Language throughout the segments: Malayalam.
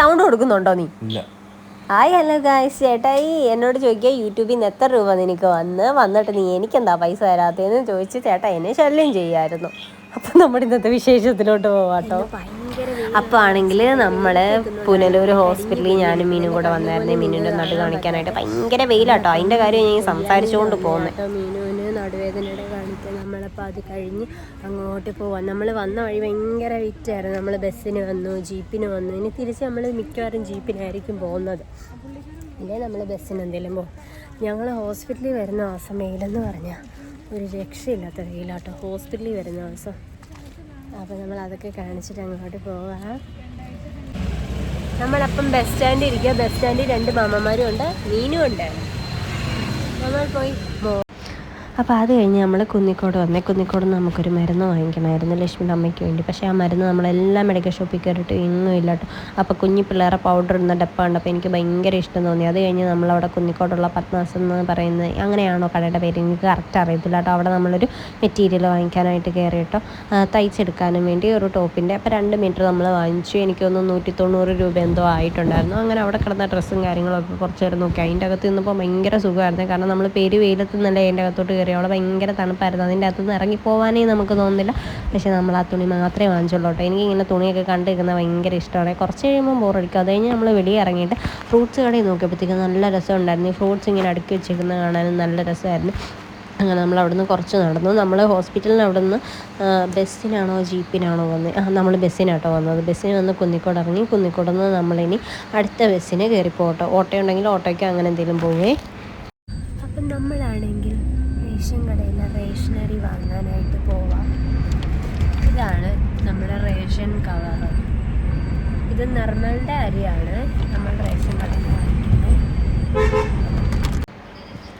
സൗണ്ട് കൊടുക്കുന്നുണ്ടോ നീ? ഇല്ല. ഹായ് ഹലോ ഗായ്സ് ചേട്ടായി എന്നോട് ചോദിക്കുക യൂട്യൂബിൽ നിന്ന് എത്ര രൂപ നിനക്ക് വന്ന്? വന്നിട്ട് നീ എനിക്കെന്താ പൈസ തരാത്തതെന്ന് ചോദിച്ച് ചേട്ടാ എന്നെ ശല്യം ചെയ്യായിരുന്നു. അപ്പം നമ്മുടെ ഇന്നത്തെ വിശേഷത്തിലോട്ട് പോവാട്ടോ. അപ്പോൾ ആണെങ്കിൽ നമ്മൾ പുനലൂർ ഹോസ്പിറ്റലിൽ ഞാനും മീനും കൂടെ വന്നായിരുന്നു. മീനിന്റെ നടു കാണിക്കാനായിട്ട് ഭയങ്കര വെയിലാട്ടോ. അതിന്റെ കാര്യം ഞാൻ സംസാരിച്ചുകൊണ്ട് പോകുന്നത് മീനുവിന് നടുവേദനയുടെ അത് കഴിഞ്ഞ് അങ്ങോട്ട് പോവാം. നമ്മൾ വന്ന വഴി ഭയങ്കര വിറ്റായിരുന്നു നമ്മൾ ബസ്സിന് വന്നു ജീപ്പിന് വന്നു. ഇനി തിരിച്ച് നമ്മൾ മിക്കവാറും ജീപ്പിനായിരിക്കും പോകുന്നത്. ഇല്ലേ നമ്മൾ ബസ്സിന് എന്തെങ്കിലും പോകും ഞങ്ങൾ ഹോസ്പിറ്റലിൽ വരുന്ന ദിവസം വെയിലെന്ന് പറഞ്ഞാൽ ഒരു രക്ഷയില്ലാത്ത വെയിലാട്ടോ. ഹോസ്പിറ്റലിൽ വരുന്ന ദിവസം. അപ്പോൾ നമ്മൾ അതൊക്കെ കാണിച്ചിട്ട് അങ്ങോട്ട് പോവാം. നമ്മളപ്പം ബസ് സ്റ്റാൻഡിൽ ഇരിക്കുക ബസ് സ്റ്റാൻഡിൽ രണ്ട് മാമന്മാരും ഉണ്ട് മീനും ഉണ്ട്. നമ്മൾ പോയി അപ്പോൾ അത് കഴിഞ്ഞ് നമ്മൾ കുന്നിക്കോട് വന്നേ കുന്നിക്കോട് നിന്ന് നമുക്കൊരു മരുന്ന് വാങ്ങിക്കണമായിരുന്നു ലക്ഷ്മിയുടെ അമ്മയ്ക്ക് വേണ്ടി. പക്ഷേ ആ മരുന്ന് നമ്മളെല്ലാം മെഡിക്കൽ ഷോപ്പിൽ കയറിയിട്ട് ഇന്നും ഇല്ല കേട്ടോ അപ്പോൾ കുഞ്ഞി പിള്ളേരെ പൗഡർ ഇടുന്ന ഡപ്പ കണ്ടപ്പോൾ എനിക്ക് ഭയങ്കര ഇഷ്ടം തോന്നി. അത് കഴിഞ്ഞ് നമ്മളവിടെ കുന്നിക്കോടുള്ള പത്മാസം എന്ന് പറയുന്നത് അങ്ങനെയാണോ കടയുടെ പേര്? എനിക്ക് കറക്റ്റ് അറിയത്തില്ല കേട്ടോ അവിടെ നമ്മളൊരു മെറ്റീരിയൽ വാങ്ങിക്കാനായിട്ട് കയറി കേട്ടോ തയ്ച്ചെടുക്കാനും വേണ്ടി ഒരു ടോപ്പിന്റെ അപ്പോൾ രണ്ട് മീറ്റർ നമ്മൾ വാങ്ങിച്ചു. എനിക്കൊന്ന് നൂറ്റി തൊണ്ണൂറ് രൂപ എന്തോ ആയിട്ടുണ്ടായിരുന്നു. അങ്ങനെ അവിടെ കിടന്ന ഡ്രസ്സും കാര്യങ്ങളൊക്കെ കുറച്ച് നേരം നോക്കി. അതിന്റെ അകത്ത് നിന്നപ്പോൾ ഭയങ്കര സുഖമായിരുന്നു. കാരണം നമ്മൾ പേര് വെയിലത്ത് നിന്നല്ലേ അതിന്റെ അകത്തോട്ട് കയറി അവിടെ ഭയങ്കര തണുപ്പായിരുന്നു. അതിന്റെ അകത്ത് നിന്ന് ഇറങ്ങിപ്പോവാനേ നമുക്ക് തോന്നുന്നില്ല. പക്ഷേ നമ്മൾ ആ തുണി മാത്രമേ വാങ്ങിച്ചുള്ളൂ കേട്ടോ. എനിക്ക് ഇങ്ങനെ തുണിയൊക്കെ കണ്ടിരിക്കുന്നത് ഭയങ്കര ഇഷ്ടമാണ്. കുറച്ച് കഴിയുമ്പോൾ ബോറടിക്കും അത് കഴിഞ്ഞ് നമ്മൾ വെളിയിൽ ഇറങ്ങിയിട്ട് ഫ്രൂട്ട്സ് കടയിൽ നോക്കിയപ്പോഴത്തേക്കും നല്ല രസമുണ്ടായിരുന്നു. ഈ ഫ്രൂട്ട്സ് ഇങ്ങനെ അടുക്കി വെച്ചിരിക്കുന്നത് കാണാനും നല്ല രസമായിരുന്നു. അങ്ങനെ നമ്മൾ അവിടുന്ന് കുറച്ച് നടന്നു. നമ്മൾ ഹോസ്പിറ്റലിന് അവിടുന്ന് ബസ്സിനാണോ ജീപ്പിനാണോ വന്നത് ആ നമ്മൾ ബസ്സിനാട്ടോ വന്നത്. ബസ്സിന് വന്ന് കുന്നിക്കോട് ഇറങ്ങി കുന്നിക്കോട് നിന്ന് നമ്മളിനി അടുത്ത ബസ്സിന് കയറിപ്പോട്ടോ ഓട്ടോ ഉണ്ടെങ്കിൽ ഓട്ടോയ്ക്ക് അങ്ങനെ എന്തെങ്കിലും പോവേ. അപ്പം നമ്മളാണെങ്കിൽ വാങ്ങാനായിട്ട് പോവാം. ഇതാണ് നമ്മുടെ റേഷൻ കവർ. ഇത് നിർമ്മലിന്റെ അരിയാണ്. നമ്മൾ റേഷൻ കടയിൽ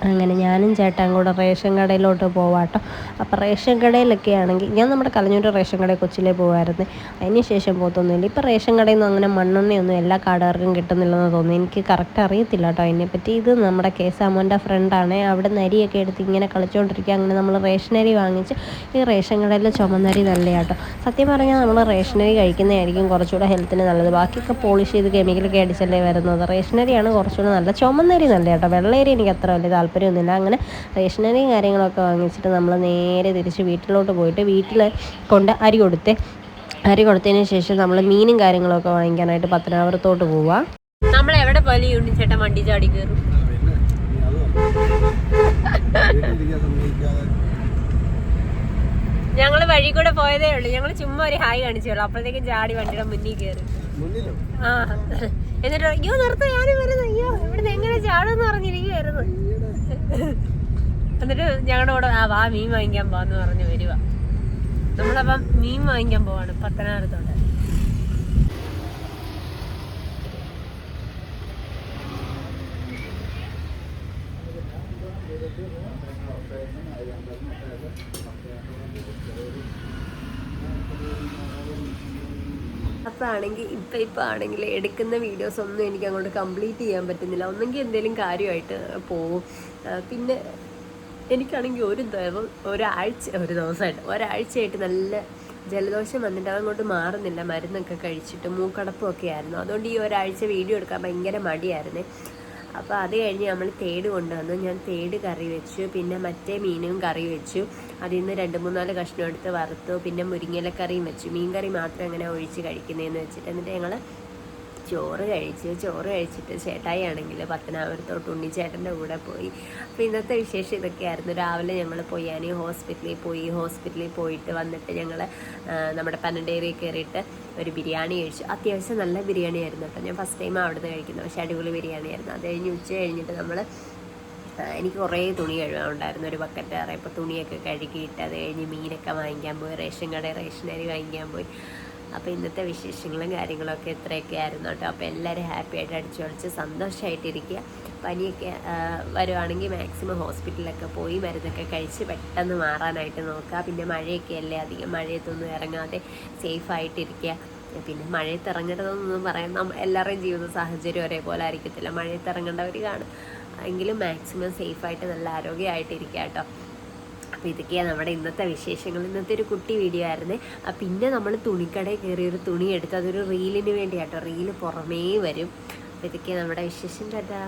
അങ്ങനെ ഞാനും ചേട്ടൻ കൂടെ റേഷൻ കടയിലോട്ട് പോവാട്ടോ. അപ്പോൾ റേഷൻ കടയിലൊക്കെ ആണെങ്കിൽ ഞാൻ നമ്മുടെ കലഞ്ഞൂർ റേഷൻ കടയിൽ കൊച്ചിലേ പോകുമായിരുന്നു അതിന് ശേഷം പോകത്തൊന്നുമില്ല. ഇപ്പോൾ റേഷൻ കടയിൽ നിന്ന് അങ്ങനെ മണ്ണെണ്ണയൊന്നും എല്ലാ കാടുകാർക്കും കിട്ടുന്നില്ലെന്ന് തോന്നുന്നു. എനിക്ക് കറക്റ്റ് അറിയത്തില്ല കേട്ടോ അതിനെപ്പറ്റി. ഇത് നമ്മുടെ കെ സാമോന്റെ ഫ്രണ്ടാണ് അവിടെ നരിയൊക്കെ എടുത്ത് ഇങ്ങനെ കളിച്ചുകൊണ്ടിരിക്കുക അങ്ങനെ നമ്മൾ റേഷനരി വാങ്ങിച്ച് ഈ റേഷൻ കടയിൽ ചുമന്നരി നല്ല കേട്ടോ സത്യം പറഞ്ഞാൽ നമ്മൾ റേഷനരി കഴിക്കുന്നതായിരിക്കും കുറച്ചുകൂടെ ഹെൽത്തിന് നല്ലത്. ബാക്കിയൊക്കെ പോളിഷ് ചെയ്ത് കെമിക്കലൊക്കെ അടിച്ചല്ലേ വരുന്നത്. റേഷനരിയാണ് കുറച്ചുകൂടെ നല്ല ചുമന്നരി നല്ല കേട്ടോ വെള്ളയരി എനിക്ക് അത്ര വലിയ താല്പര്യമൊന്നുമില്ല. അങ്ങനെ റേഷനറിയും കാര്യങ്ങളൊക്കെ വാങ്ങിച്ചിട്ട് നമ്മൾ നേരെ തിരിച്ച് വീട്ടിലോട്ട് പോയിട്ട് വീട്ടിൽ കൊണ്ട് അരി കൊടുത്ത് അരി കൊടുത്തതിന് ശേഷം നമ്മൾ മീനും കാര്യങ്ങളൊക്കെ വാങ്ങിക്കാനായിട്ട് പത്തനാപുരത്തോട്ട് പോവാം. നമ്മൾ എവിടെ പോലെ യൂണിച്ചേട്ടൻ വണ്ടി ചാടി കയറും ഞങ്ങൾ വഴി കൂടെ പോയതേ ഉള്ളൂ. ഞങ്ങൾ ചുമ്മാ ഒരു ഹായ് കാണിച്ചോളൂ അപ്പോഴത്തേക്കും ചാടി വണ്ടിയുടെ മുന്നിൽ കയറി ആ എന്നിട്ട് അയ്യോ നിർത്ത ഞാനും വരുന്നു. അയ്യോ ഇവിടുന്ന് എങ്ങനെ ചാടുമെന്ന് പറഞ്ഞിരിക്കുവായിരുന്നു. എന്നിട്ട് ഞങ്ങളുടെ കൂടെ ആ വാ മീൻ വാങ്ങിക്കാൻ പോവാന്ന് പറഞ്ഞ് വരുവ നമ്മളപ്പം മീൻ വാങ്ങിക്കാൻ പോവാണ് പത്തനാപുരത്തോട്ട്. അപ്പോൾ ആണെങ്കിൽ ഇപ്പം ഇപ്പം ആണെങ്കിൽ എടുക്കുന്ന വീഡിയോസ് ഒന്നും എനിക്ക് അങ്ങോട്ട് കംപ്ലീറ്റ് ചെയ്യാൻ പറ്റുന്നില്ല. ഒന്നെങ്കിൽ എന്തെങ്കിലും കാര്യമായിട്ട് പോവും. പിന്നെ എനിക്കാണെങ്കിൽ ഒരു ദിവസം ഒരാഴ്ച ഒരു ദിവസമായിട്ട് ഒരാഴ്ചയായിട്ട് നല്ല ജലദോഷം വന്നിട്ട് അതങ്ങോട്ട് മാറുന്നില്ല. മരുന്നൊക്കെ കഴിച്ചിട്ട് മൂക്കടപ്പും ഒക്കെ ആയിരുന്നു. അതുകൊണ്ട് ഈ ഒരാഴ്ച വീഡിയോ എടുക്കാൻ ഭയങ്കര മടിയായിരുന്നേ. അപ്പോൾ അത് കഴിഞ്ഞ് നമ്മൾ തേട് കൊണ്ടുവന്നു. ഞാൻ തേട് കറി വെച്ചു. പിന്നെ മറ്റേ മീനും കറി വെച്ചു. അതിൽ നിന്ന് രണ്ട് മൂന്നാൽ കഷ്ണം എടുത്ത് വറുത്തു. പിന്നെ മുരിങ്ങയിലക്കറിയും വെച്ചു. മീൻ കറി മാത്രം അങ്ങനെ ഒഴിച്ച് കഴിക്കുന്നതെന്ന് വെച്ചിട്ട്. എന്നിട്ട് ഞങ്ങൾ ചോറ് കഴിച്ച് ചോറ് കഴിച്ചിട്ട് ചേട്ടായി ആണെങ്കിൽ പത്തനാപുരത്തോട്ട് ഉണ്ണിച്ചേട്ടന്റെ കൂടെ പോയി. അപ്പോൾ ഇന്നത്തെ വിശേഷം ഇതൊക്കെയായിരുന്നു. രാവിലെ ഞങ്ങൾ പൊയ്യാനി ഹോസ്പിറ്റലിൽ പോയി. ഹോസ്പിറ്റലിൽ പോയിട്ട് വന്നിട്ട് ഞങ്ങൾ നമ്മുടെ പനണ്ടേരി കയറിയിട്ട് ഒരു ബിരിയാണി കഴിച്ചു. അത്യാവശ്യം നല്ല ബിരിയാണി ആയിരുന്നു കേട്ടോ. ഞാൻ ഫസ്റ്റ് ടൈം അവിടുന്ന് കഴിക്കുന്നത്. പക്ഷേ അടിപൊളി ബിരിയാണി ആയിരുന്നു അത് കഴിഞ്ഞ് ഉച്ച കഴിഞ്ഞിട്ട് നമ്മൾ എനിക്ക് കുറേ തുണി കഴുകാനുണ്ടായിരുന്നു. ഒരു ബക്കറ്റ് അറിയാം ഇപ്പോൾ തുണിയൊക്കെ കഴുകിയിട്ട് അത് കഴിഞ്ഞ് മീനൊക്കെ വാങ്ങിക്കാൻ പോയി. റേഷൻ കടയിൽ റേഷനരി വാങ്ങിക്കാൻ പോയി. അപ്പോൾ ഇന്നത്തെ വിശേഷങ്ങളും കാര്യങ്ങളൊക്കെ ഇത്രയൊക്കെ ആയിരുന്നു കേട്ടോ. അപ്പോൾ എല്ലാവരും ഹാപ്പി ആയിട്ട് അടിച്ചു കളിച്ച് സന്തോഷമായിട്ടിരിക്കുക പനിയൊക്കെ വരുവാണെങ്കിൽ മാക്സിമം ഹോസ്പിറ്റലിലൊക്കെ പോയി മരുന്നൊക്കെ കഴിച്ച് പെട്ടെന്ന് മാറാനായിട്ട് നോക്കുക. പിന്നെ മഴയൊക്കെ അല്ലേ അധികം മഴയത്തൊന്നും ഇറങ്ങാതെ സേഫായിട്ടിരിക്കുക പിന്നെ മഴയത്ത് ഇറങ്ങരുതെന്നൊന്നും പറയാൻ എല്ലാവരുടെയും ജീവിത സാഹചര്യം ഒരേപോലെ ആയിരിക്കത്തില്ല. മഴയത്ത് ഇറങ്ങേണ്ടവർ കാണും. എങ്കിലും മാക്സിമം സേഫായിട്ട് നല്ല ആരോഗ്യമായിട്ടിരിക്കുക കേട്ടോ. അപ്പോൾ ഇതൊക്കെയാണ് നമ്മുടെ ഇന്നത്തെ വിശേഷങ്ങൾ. ഇന്നത്തെ ഒരു കുട്ടി വീഡിയോ ആയിരുന്നു. അപ്പം പിന്നെ നമ്മൾ തുണിക്കടയിൽ കയറി ഒരു തുണി എടുത്ത് അതൊരു റീലിന് വേണ്ടിയാട്ടോ. റീൽ പുറമേ വരും. അപ്പോൾ ഇതൊക്കെയാണ് നമ്മുടെ വിശേഷം. ടാറ്റാ.